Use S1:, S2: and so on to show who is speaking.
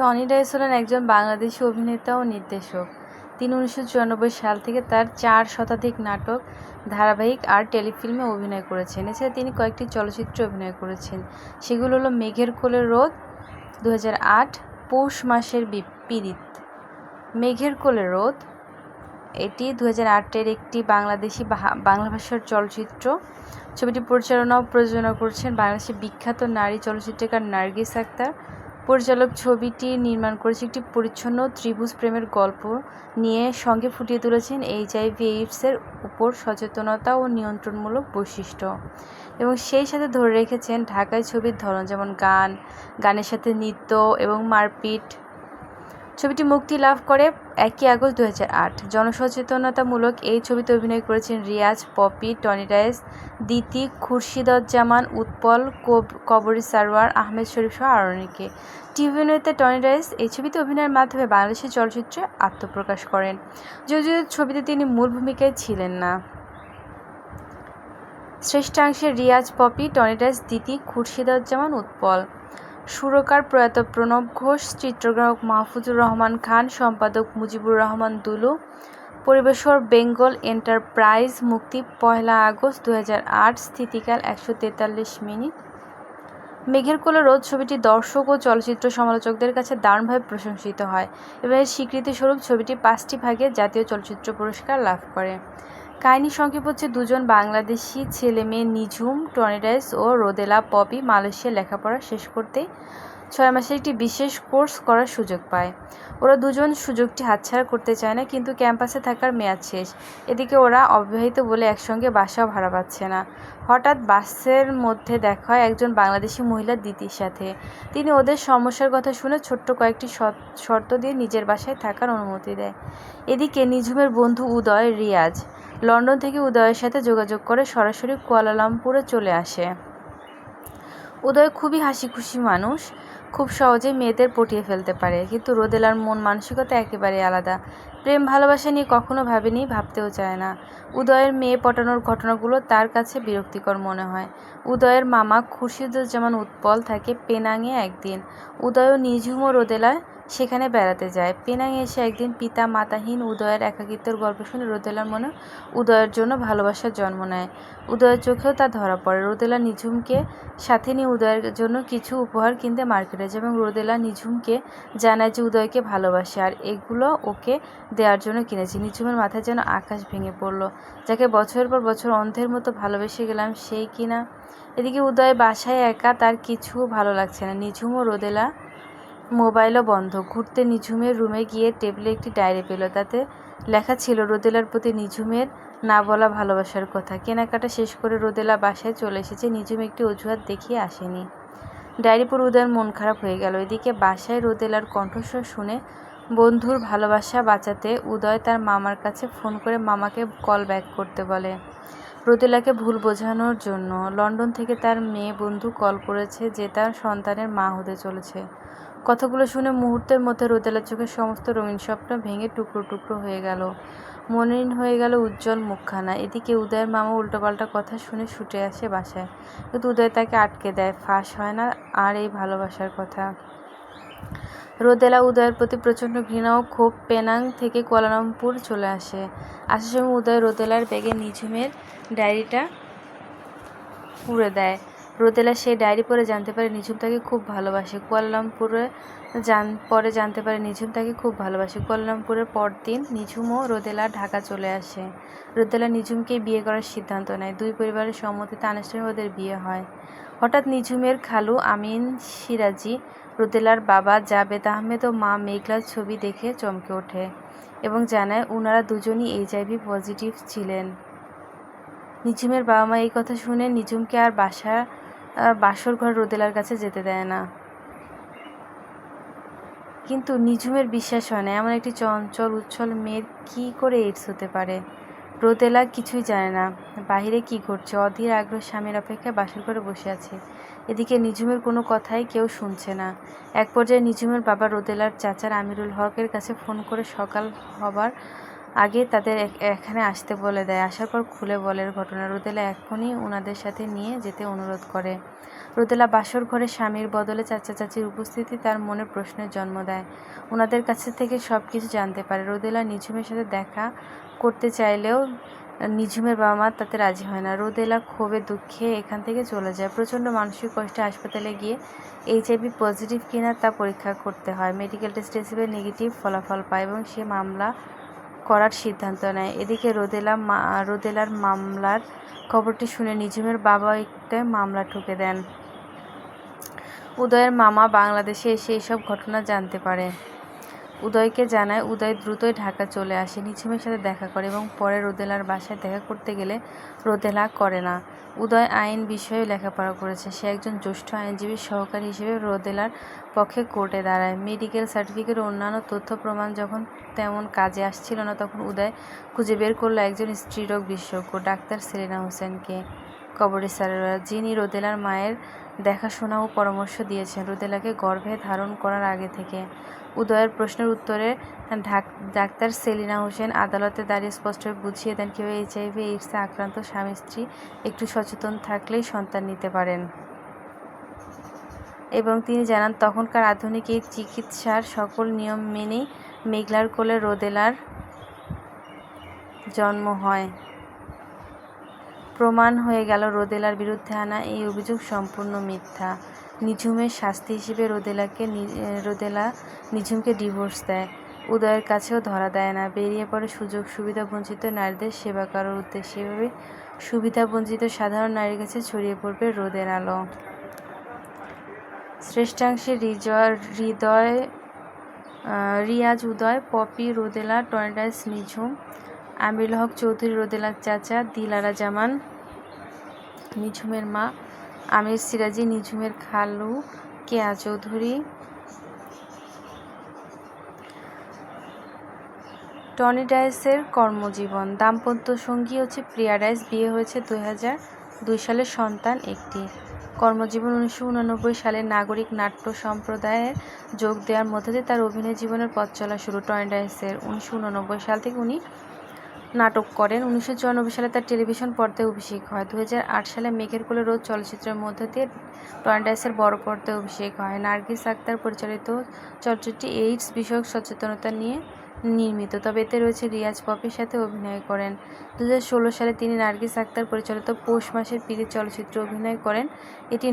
S1: Tony dice হলেন একজন বাংলাদেশি অভিনেতা ও নির্দেশক। তিনি উনিশশো চুরানব্বই সাল থেকে তার চার শতাধিক নাটক, ধারাবাহিক আর টেলিফিল্মে অভিনয় করেছেন। এছাড়া তিনি কয়েকটি চলচ্চিত্রে অভিনয় করেছেন। সেগুলো হলো মেঘের কোলে রোদ দু হাজার আট, পৌষ মাসের বি- পীড়িত। মেঘের কোলে রোদ, এটি দু হাজার আটের একটি বাংলাদেশি বাংলা ভাষার চলচ্চিত্র। ছবিটি পরিচালনা ও প্রযোজনা করছেন বাংলাদেশের বিখ্যাত নারী চলচ্চিত্রকার নার্গিস আক্তার। পরিচালক ছবিটি নির্মাণ করেছে একটি পরিচ্ছন্ন ত্রিভুজ প্রেমের গল্প নিয়ে সঙ্গে ফুটিয়ে তুলেছেন এইচআইভি এইডসের উপর সচেতনতা ও নিয়ন্ত্রণমূলক বৈশিষ্ট্য। এবং সেই সাথে ধরে রেখেছেন ঢাকায় ছবির ধরন যেমন গান, গানের সাথে নৃত্য এবং মারপিট ছবিটি মুক্তি লাভ করে একই আগস্ট দু হাজার আট। জনসচেতনতামূলক এই ছবিতে অভিনয় করেছেন রিয়াজ, পপি, টনি রাইস, দিতি, খুরশিদজ্জামান, উৎপল, কব- কবরী সারওয়ার আহমেদ শরীফ সহ আরও অনেকে। টিভি অভিনেতা টনি রাইস এই ছবিতে অভিনয়ের মাধ্যমে বাংলাদেশের চলচ্চিত্রে আত্মপ্রকাশ করেন। যদিও ছবিতে তিনি মূল ভূমিকায় ছিলেন না। শ্রেষ্ঠাংশে রিয়াজ, পপি, টনি রাইস, দিতি, খুরশিদজ্জামান, উৎপল। সুরকার প্রয়াত প্রণব ঘোষ, চিত্রগ্রাহক মাহফুজুর রহমান খান, সম্পাদক মুজিবুর রহমান দুলু পরিবেশর বেঙ্গল এন্টারপ্রাইজ, মুক্তি পয়লা আগস্ট দু স্থিতিকাল একশো তেতাল্লিশ মিনিট। মেঘের কোলে রোদ, ছবিটি দর্শক ও চলচ্চিত্র সমালোচকদের কাছে দারুণভাবে প্রশংসিত হয় এবং এর স্বীকৃতিস্বরূপ ছবিটি পাঁচটি ভাগে জাতীয় চলচ্চিত্র পুরস্কার লাভ করে। কাহিনী সংক্ষেপ হচ্ছে দুজন বাংলাদেশি ছেলে মেয়ে নিঝুম, টনিডাইস ও রোদেলা পপি মালয়েশিয়া লেখাপড়া শেষ করতেই ছয় মাসের একটি বিশেষ কোর্স করার সুযোগ পায়। ওরা দুজন সুযোগটি হাতছাড়া করতে চায় না, কিন্তু ক্যাম্পাসে থাকার মেয়াদ শেষ। এদিকে ওরা অবিবাহিত বলে একসঙ্গে বাসাও ভাড়া পাচ্ছে না। হঠাৎ বাসের মধ্যে দেখা হয় একজন বাংলাদেশি মহিলা দিতির সাথে। তিনি ওদের সমস্যার কথা শুনে ছোট্ট কয়েকটি শর্ত দিয়ে নিজের বাসায় থাকার অনুমতি দেয়। এদিকে নিঝুমের বন্ধু উদয় রিয়াজ লন্ডন থেকে উদয়ের সাথে যোগাযোগ করে সরাসরি কুয়ালালামপুরে চলে আসে। উদয় খুবই হাসি খুশি মানুষ। খুব সহজেই মেয়েদের পটিয়ে ফেলতে পারে। কিন্তু রোদেলার মন মানসিকতা একেবারে আলাদা। প্রেম, ভালোবাসা নিয়ে কখনো ভাবেনি, ভাবতেও চায় না। উদয়ের মেয়ে পটানোর ঘটনাগুলো তার কাছে বিরক্তিকর মনে হয়। উদয়ের মামা খুরশিদুজ্জামান উৎপল থাকে পেনাঙে একদিন। উদয় ও নিঝুম ও রোদেলা সেখানে বেড়াতে যায়। পেনাঙে এসে একদিন পিতা মাতাহীন উদয়ের একাকিত্বের গল্প শুনে রোদেলার মনে উদয়ের জন্য ভালোবাসার জন্ম নেয়। উদয়ের চোখেও তা ধরা পড়ে। রোদেলা নিঝুমকে সাথে নিয়ে উদয়ের জন্য কিছু উপহার কিনতে মার্কেটে যায় এবং রোদেলা নিঝুমকে জানায় যে উদয়কে ভালোবাসে আর এগুলো ওকে দেওয়ার জন্য কিনেছি। নিঝুমের মাথায় যেন আকাশ ভেঙে পড়ল। যাকে বছরের পর বছর অন্ধের মতো ভালোবেসে গেলাম, সেই কিনা এদিকে উদয় বাসায় একা, তার কিছু ভালো লাগছে না। নিঝুম ও রোদেলা মোবাইলও বন্ধ। ঘুরতে নিঝুমের রুমে গিয়ে টেবিলে একটি ডায়েরি পেল। তাতে লেখা ছিল, রোদেলার প্রতি নিঝুমের না বলা ভালোবাসার কথা। কেনাকাটা শেষ করে রোদেলা বাসায় চলে এসেছে। নিঝুম একটি অজুহাত দেখিয়ে আসেনি। ডায়েরি পর উদয়ের মন খারাপ হয়ে গেল। এদিকে বাসায় রোদেলার কণ্ঠস্বর শুনে বন্ধুর ভালোবাসা বাঁচাতে উদয় তার মামার কাছে ফোন করে মামাকে কল ব্যাক করতে বলে। রোদেলাকে ভুল বোঝানোর জন্য লন্ডন থেকে তার মেয়ে বন্ধু কল করেছে যে তার সন্তানের মা হতে চলেছে। কথাগুলো শুনে মুহূর্তের মধ্যে রোদেলার চোখের সমস্ত রঙিন স্বপ্ন ভেঙে টুকরো টুকরো হয়ে গেল। মলিন হয়ে গেল উজ্জ্বল মুখখানা। এদিকে উদয়ের মামা উল্টোপাল্টা কথা শুনে ছুটে আসে বাসায়। কিন্তু উদয় তাকে আটকে দেয়। ফাঁস হয় না আর এই ভালোবাসার কথা। রোদেলা উদয়ের প্রতি প্রচণ্ড ঘৃণা ও ক্ষোভ পেনাং থেকে কুয়ালালামপুর চলে আসে। আসার সময় উদয় রোদেলার ব্যাগে নিঝুমের ডায়েরিটা পুড়ে দেয়। রোদেলা সেই ডায়েরি পড়ে জানতে পারে নিঝুম তাকে খুব ভালোবাসে। কুয়ালালামপুরে জান, পরে জানতে পারে নিঝুম তাকে খুব ভালোবাসে। কুয়ালালামপুরের পরদিন নিঝুম ও রোদেলা ঢাকা চলে আসে। রোদেলা নিঝুমকে বিয়ে করার সিদ্ধান্ত নেয়। দুই পরিবারের সম্মতিতে আনুষ্ঠানিক ওদের বিয়ে হয়। হঠাৎ নিঝুমের খালু আমিন সিরাজি, রোদেলার বাবা জাবেদ আহমেদ ও মা মেঘলার ছবি দেখে চমকে ওঠে এবং জানায় ওনারা দুজনই এইচআইভি পজিটিভ ছিলেন। নিঝুমের বাবা মা এই কথা শুনে নিঝুমকে আর বাসা বাসর ঘর রোদেলার কাছে যেতে দেয় না। কিন্তু নিঝুমের বিশ্বাস হয় না। এমন একটি চঞ্চল, উচ্ছল মেয়ের কী করে এইডস হতে পারে? রোদেলা কিছুই জানে না। বাহিরে কি ঘটছে? অধীর আগ্রহ স্বামীর অপেক্ষায় বাসর ঘরে বসে আছে। এদিকে নিঝুমের কোনো কথাই কেউ শুনছে না। এক পর্যায়ে নিঝুমের বাবা রোদেলার চাচার আমিরুল হকের কাছে ফোন করে সকাল হবার আগে তাদের এখানে আসতে বলে দেয়। আসার পর খুলে বলে, ঘটনা রোদেলা এখনই ওনাদের সাথে নিয়ে যেতে অনুরোধ করে। রোদেলা বাসর ঘরে স্বামীর বদলে চাচা চাচির উপস্থিতি তার মনে প্রশ্নের জন্ম দেয়। ওনাদের কাছে থেকে সব কিছু জানতে পারে। রোদেলা নিঝুমের সাথে দেখা করতে চাইলেও নিঝুমের বাবা মা তাতে রাজি হয় না। রোদেলা ক্ষোভে দুঃখে এখান থেকে চলে যায়। প্রচণ্ড মানসিক কষ্টে হাসপাতালে গিয়ে এইচআইভি পজিটিভ কিনা তা পরীক্ষা করতে হয়। মেডিকেল টেস্ট হিসেবে নেগেটিভ ফলাফল পায় এবং সে মামলা করার সিদ্ধান্ত নেয়। এদিকে রোদেলা রোদেলার মামলার খবরটি শুনে নিঝুমের বাবা একটা মামলা ঠুকে দেন। উদয়ের মামা বাংলাদেশে এসে এসব ঘটনা জানতে পারে। উদয়কে জানায়, উদয় দ্রুতই ঢাকা চলে আসে। নিঝুমের সাথে দেখা করে এবং পরে রোদেলার বাসায় দেখা করতে গেলে রোদেলা করে না। উদয় আইন বিষয়ে লেখাপড়া করেছে। সে একজন জ্যেষ্ঠ আইনজীবী, সহকারী হিসেবে রোদেলার পক্ষে কোর্টে দাঁড়ায়। মেডিকেল সার্টিফিকেট ও অন্যান্য তথ্য প্রমাণ যখন তেমন কাজে আসছিল না, তখন উদয় খুঁজে বের করল একজন স্ত্রীরোগ বিশেষজ্ঞ, ডাক্তার সেলিনা হোসেনকে। কবরে স্যারেরা যিনি রোদেলার মায়ের দেখাশোনা ও পরামর্শ দিয়েছেন রোদেলাকে গর্ভে ধারণ করার আগে থেকে। উদয়ের প্রশ্নের উত্তরে ডাক্তার সেলিনা হোসেন আদালতে দাঁড়িয়ে স্পষ্টভাবে বুঝিয়ে দেন কীভাবে এইচআইভি, এইডসে আক্রান্ত স্বামী, স্ত্রী একটু সচেতন থাকলেই সন্তান নিতে পারেন। এবং তিনি জানান, তখনকার আধুনিক এই চিকিৎসার সকল নিয়ম মেনেই মেঘলার কোলে রোদেলার জন্ম হয়। প্রমাণ হয়ে গেল রোদেলার বিরুদ্ধে আনা এই অভিযোগ সম্পূর্ণ মিথ্যা। নিঝুমের শাস্তি হিসেবে রোদেলাকে রোদেলা নিঝুমকে ডিভোর্স দেয়। উদয়ের কাছেও ধরা দেয় না। বেরিয়ে পড়ে সুযোগ সুবিধা বঞ্চিত নারীদের সেবা করার উদ্দেশ্যে এভাবে সুবিধা বঞ্চিত সাধারণ নারীর কাছে ছড়িয়ে পড়বে রোদের আলো। শ্রেষ্ঠাংশে হৃদয় হৃদয় রিয়াজ উদয়, পপি, রোদেলা, টর্নেডাইস, নিঝুম আমিরুল হক চৌধুরী, রোদেলার চাচা, দিলারা জামান, নিঝুমের মা, আমির সিরাজি, নিঝুমের খালু, কেয়া চৌধুরী, টনি ডায়েসের কর্মজীবন, দাম্পত্য সঙ্গী হচ্ছে প্রিয়া ডায়েস বিয়ে হয়েছে দুই হাজার দুই সালের সন্তান একটি। কর্মজীবন উনিশশো উননব্বই সালে নাগরিক নাট্য সম্প্রদায়ের যোগ দেওয়ার মধ্যে দিয়ে তার অভিনয় জীবনের পথ চলা শুরু টনি ডায়েসের উনিশশো উননব্বই সাল থেকে উনি নাটক করেন। উনিশশো চুরানব্বই সালে তার টেলিভিশন পর্দায় অভিষেক হয়। দু হাজার আট সালে মেঘের কোলে রোজ চলচ্চিত্রের মধ্য দিয়ে টর্নেডাইসের বড় পর্দায় অভিষেক হয়। নার্গিস আক্তার পরিচালিত চলচ্চিত্রটি এইডস বিষয়ক সচেতনতা নিয়ে নির্মিত, তবে এতে রয়েছে রিয়াজ পপির সাথে অভিনয় করেন। দু হাজার ষোলো সালে তিনি নার্গিস আক্তার পরিচালিত পৌষ মাসের পিড়ি চলচ্চিত্রে অভিনয় করেন। এটি